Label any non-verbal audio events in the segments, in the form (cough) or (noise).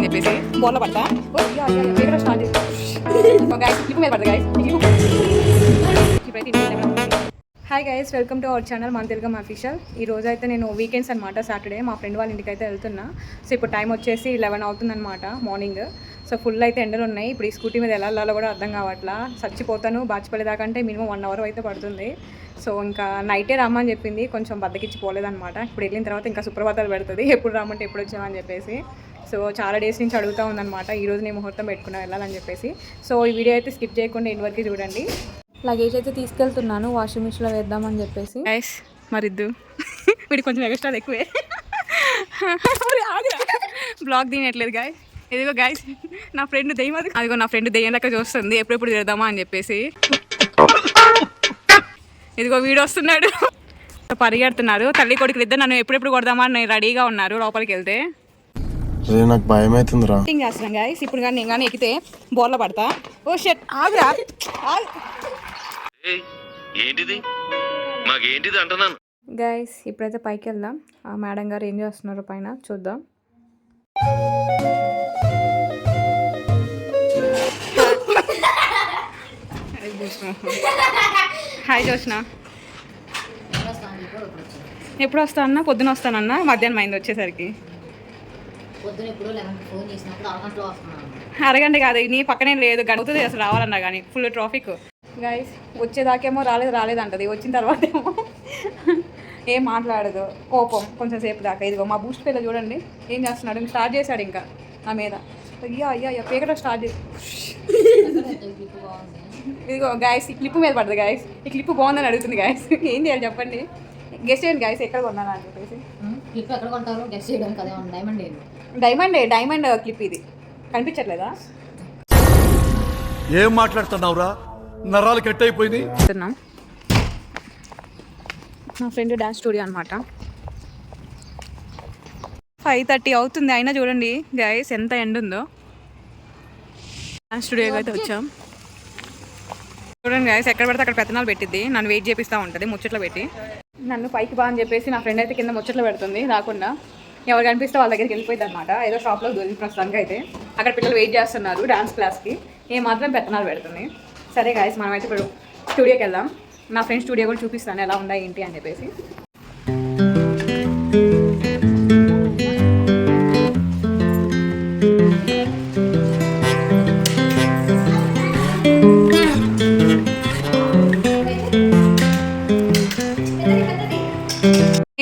అని చెప్పేసి బోర్లో పడతా. స్టార్ట్ మీద పడతా guys hi guys welcome to our channel మన తెలుగు అఫీషియల్ ఈ రోజు అయితే నేను వీకెండ్స్ అనమాట సాటర్డే మా ఫ్రెండ్ వాళ్ళ ఇంటికి అయితే వెళ్తున్నా. సో ఇప్పుడు టైం వచ్చేసి లెవెన్ అవుతుందన్నమాట మార్నింగ్ సో ఫుల్ అయితే ఎండలు ఉన్నాయి. ఇప్పుడు ఈ స్కూటీ మీద ఎలా వెళ్ళాలో కూడా అర్థం కావట్లా. చచ్చిపోతాను బాచిపల్లి దాకా అంటే మినిమం వన్ అవర్ అయితే పడుతుంది. సో ఇంకా నైటే రమ్మని చెప్పింది. కొంచెం బద్దకిచ్చి పోలేదన్నమాట. ఇప్పుడు వెళ్ళిన తర్వాత ఇంకా సుప్రభాతాలు పెడుతుంది. ఎప్పుడు రమ్మంటే ఎప్పుడు వచ్చామని చెప్పేసి. సో చాలా డేస్ నుంచి అడుగుతూ ఉందన్నమాట ఈ రోజు నేను ముహూర్తం పెట్టుకున్నా వెళ్ళాలని చెప్పేసి. సో ఈ వీడియో అయితే స్కిప్ చేయకుండా ఇంటి వరకు చూడండి. లగేజ్ అయితే తీసుకెళ్తున్నాను వాషింగ్ మిషన్లో వేద్దామని చెప్పేసి. గైస్ మరిద్దు. (laughs) వీడి కొంచెం ఎక్స్ట్రా ఎక్కువే. బ్లాగ్ తినట్లేదు గాయ్ ఇదిగో గాయస్ నా ఫ్రెండ్ దెయ్యం అది. అదిగో నా ఫ్రెండ్ దెయ్యం లెక్క చూస్తుంది. ఎప్పుడెప్పుడు తిడదామా అని చెప్పేసి. ఇదిగో వీడు వస్తున్నాడు. పరిగెడుతున్నారు తల్లి కొడుకులు ఇద్దరు నన్ను ఎప్పుడెప్పుడు కొడదామా అని రెడీగా ఉన్నారు లోపలికి వెళ్తే. అదే నాకు భయం అవుతుందిరా యాక్టింగ్ చేస్తున్నాం గాయస్ ఇప్పుడు కానీ నేను కానీ ఎక్కితే బోర్లో పడతా. ఓ షెట్ ఆగురా. ఆగు. ఏంటిది? మాకేంటిది అంటున్నాను? గైస్ ఇప్పుడైతే పైకి వెళ్దాం. ఆ మేడం గారు ఏం చేస్తున్నారు పైన? చూద్దాం. హాయ్ జోష్న ఎప్పుడు వస్తా అన్న పొద్దున వస్తానన్నా? మధ్యాహ్నం అయింది వచ్చేసరికి. పొద్దున ఎప్పుడు లెవెన్కి ఫోన్ చేసినప్పుడు అరగంటలో వస్తున్నాను అరగంట కాదు నీ పక్కనే లేదు గడుగుతుంది అసలు రావాలన్నా కానీ ఫుల్ ట్రాఫిక్ గైస్ వచ్చేదాకేమో రాలేదు రాలేదు అంటది వచ్చిన తర్వాత ఏమో ఏం మాట్లాడదు. కోపం కొంచెం సేపు దాకా. ఇదిగో మా బూస్ట్ పిల్ల చూడండి. ఏం చేస్తున్నాడు? ఇంకా స్టార్ట్ చేశాడు ఇంకా నా మీద. అయ్యా అయ్యా అయ్యా పీకట స్టార్ట్ చేసి ఇదిగో గాయస్ ఈ క్లిప్ మీద పడుతుంది గాయస్ ఈ క్లిప్ బాగుందని అడుగుతుంది గాయస్ ఏం చేయాలి చెప్పండి? గెస్ట్ చేయండి గాయస్ ఎక్కడ కొన్నాను అని చెప్పేసి. క్లిప్ ఎక్కడ కొంటారు? గెస్ట్ చేయడానికి అదే ఉంది. డైమండ్ డైమండ్ డైమండ్ క్లిప్ ఇది. కనిపించట్లేదా? ఏం మాట్లాడుతున్నావురా? నరాలు కట్ అయిపోయింది నా ఫ్రెండ్ డ్యాన్స్ స్టూడియో అనమాట ఫైవ్ థర్టీ అవుతుంది. అయినా చూడండి గైస్ ఎంత ఎండ్ ఉందో. డ్యాన్స్ స్టూడియోకి అయితే వచ్చాం. చూడండి గైస్ ఎక్కడ పడితే అక్కడ పెత్తనాలు పెట్టిద్ది. నన్ను వెయిట్ చేపిస్తూ ఉంటుంది ముచ్చట్లో పెట్టి. నన్ను పైకి బా అని చెప్పేసి నా ఫ్రెండ్ అయితే కింద ముచ్చట్లు పెడుతుంది రాకుండా. ఎవరు కనిపిస్తే వాళ్ళ దగ్గరికి వెళ్ళిపోయింది అనమాట ఏదో షాప్లో దొరికి ప్రస్తుతానికి అయితే. అక్కడ పిల్లలు వెయిట్ చేస్తున్నారు డాన్స్ క్లాస్కి ఏ మాత్రం పెత్తనాలు పెడుతుంది. సరే గాయస్ మనమైతే ఇప్పుడు స్టూడియోకి వెళ్దాం. నా ఫ్రెండ్ స్టూడియో కూడా చూపిస్తాను ఎలా ఉందా ఏంటి అని చెప్పేసి.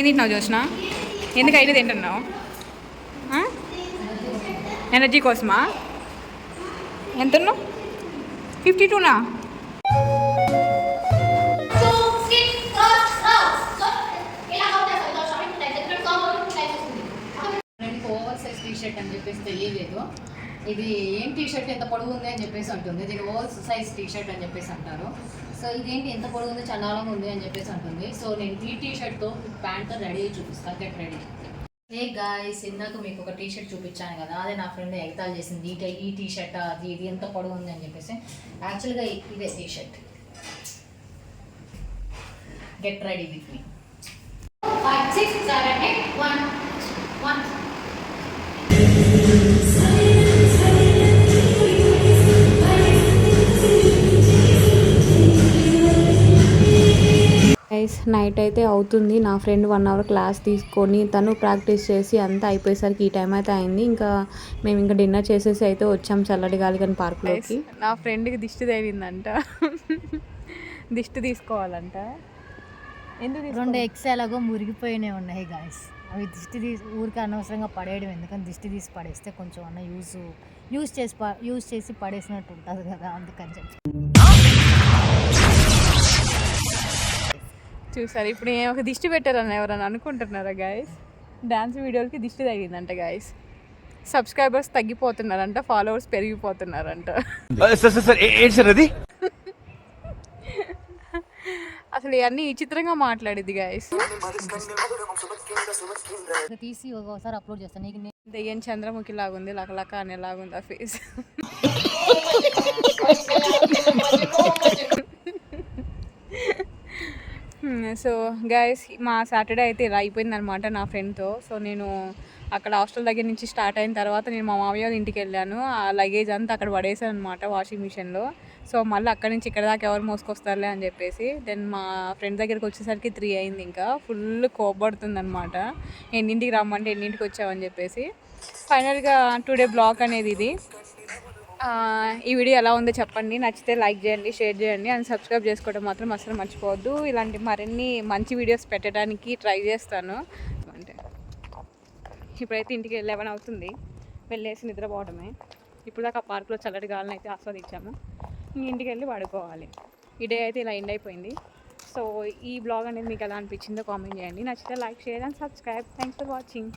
తింటున్నావు చూసిన ఎందుకు అయితే తింటున్నావు? ఎనర్జీ కోసమా? ఎంత ఉన్నావు? ఫిఫ్టీ టూనా ఫ్రెండ్కి సైజ్ టీ షర్ట్ అని చెప్పేసి తెలియలేదు ఇది ఏం టీ షర్ట్ ఎంత పొడుగు ఉంది అని చెప్పేసి అంటుంది. దీని ఓవర్ సైజ్ టీ షర్ట్ అని చెప్పేసి అంటారు. సో ఇదేంటి ఎంత పొడుగు ఉంది చండాలంగా ఉంది అని చెప్పేసి అంటుంది. సో నేను ఈ టీ షర్ట్తో ప్యాంట్తో రెడీ చూపిస్తా చూపిస్తాను గెట్ రెడీ. ఏ గాయస్ ఇందాక మీకు ఒక టీ షర్ట్ చూపించాను కదా అదే నా ఫ్రెండ్ ఎగతాలు చేసింది ఈ ఈ టీ షర్ట్ అది ఇది ఎంత పొడవు ఉంది అని చెప్పేసి. యాక్చువల్గా ఇదే T shirt get ready with me. Night అయితే అవుతుంది. నా ఫ్రెండ్ వన్ అవర్ క్లాస్ తీసుకొని తను ప్రాక్టీస్ చేసి అంతా అయిపోయేసరికి ఈ టైం అయితే అయింది. ఇంకా మేము ఇంకా డిన్నర్ చేసేసి అయితే వచ్చాం చల్లటి గాలిగన్ పార్క్లోకి నా ఫ్రెండ్కి దిష్టి తగిలిందంట. దిష్టి తీసుకోవాలంట. ఎందుకు రెండు ఎగ్స్ ఎలాగో మురిగిపోయినాయి ఉన్నాయి గాయస్ అవి దిష్టి తీసి ఊరికి అనవసరంగా పడేయడం ఎందుకని దిష్టి తీసి పడేస్తే కొంచెం అన్న యూజ్ యూజ్ చేసి యూజ్ చేసి పడేసినట్టు ఉంటుంది కదా అందుకని చెప్పి. చూసారు. ఇప్పుడు ఏం ఒక దిష్టి పెట్టారని ఎవరైనా అనుకుంటున్నారా గాయస్ డ్యాన్స్ వీడియోలకి దిష్టి తగిలిందంట గాయస్ సబ్స్క్రైబర్స్ తగ్గిపోతున్నారంట ఫాలోవర్స్ పెరిగిపోతున్నారంట. సార్ సార్ సార్ ఏంటి సార్ అది? అసలు ఇవన్నీ విచిత్రంగా మాట్లాడిద్ది గాయస్ తీసి ఒకసారి అప్లోడ్ చేస్తాను నీకు దెయ్యం చంద్రముఖి లాగుంది లకలక అనేలాగుంది ఆ ఫేస్ (laughs) సో గైస్ మా సాటర్డే అయితే ఇలా అయిపోయిందనమాట నా ఫ్రెండ్తో సో నేను అక్కడ హాస్టల్ దగ్గర నుంచి స్టార్ట్ అయిన తర్వాత నేను మా మామయ్య వాళ్ళ ఇంటికి వెళ్ళాను. ఆ లగేజ్ అంతా అక్కడ పడేసాను అనమాట వాషింగ్ మిషన్లో సో మళ్ళీ అక్కడ నుంచి ఇక్కడ దాకా ఎవరు మోసుకొస్తారులే అని చెప్పేసి దెన్ మా ఫ్రెండ్ దగ్గరికి వచ్చేసరికి త్రీ అయింది ఇంకా. ఫుల్ కోపడుతుంది అనమాట ఎన్నింటికి రమ్మంటే ఎన్నింటికి వచ్చావని చెప్పేసి. ఫైనల్గా టుడే బ్లాగ్ అనేది ఇది. ఈ వీడియో ఎలా ఉందో చెప్పండి. నచ్చితే లైక్ చేయండి షేర్ చేయండి అండ్ సబ్స్క్రైబ్ చేసుకోవడం మాత్రం అసలు మర్చిపోవద్దు. ఇలాంటి మరిన్ని మంచి వీడియోస్ పెట్టడానికి ట్రై చేస్తాను. అంటే ఇప్పుడైతే ఇంటికి లెవెన్ అవుతుంది. వెళ్ళేసి నిద్రపోవడమే. ఇప్పుడు దాకా పార్క్లో చల్లటి గాలిని అయితే ఆస్వాదించాము. ఇంటికి వెళ్ళి పడుకోవాలి. ఈ డే అయితే ఇలా ఎండ్ అయిపోయింది. సో ఈ బ్లాగ్ అనేది మీకు ఎలా అనిపించిందో కామెంట్ చేయండి. నచ్చితే like share and subscribe. Thanks for watching.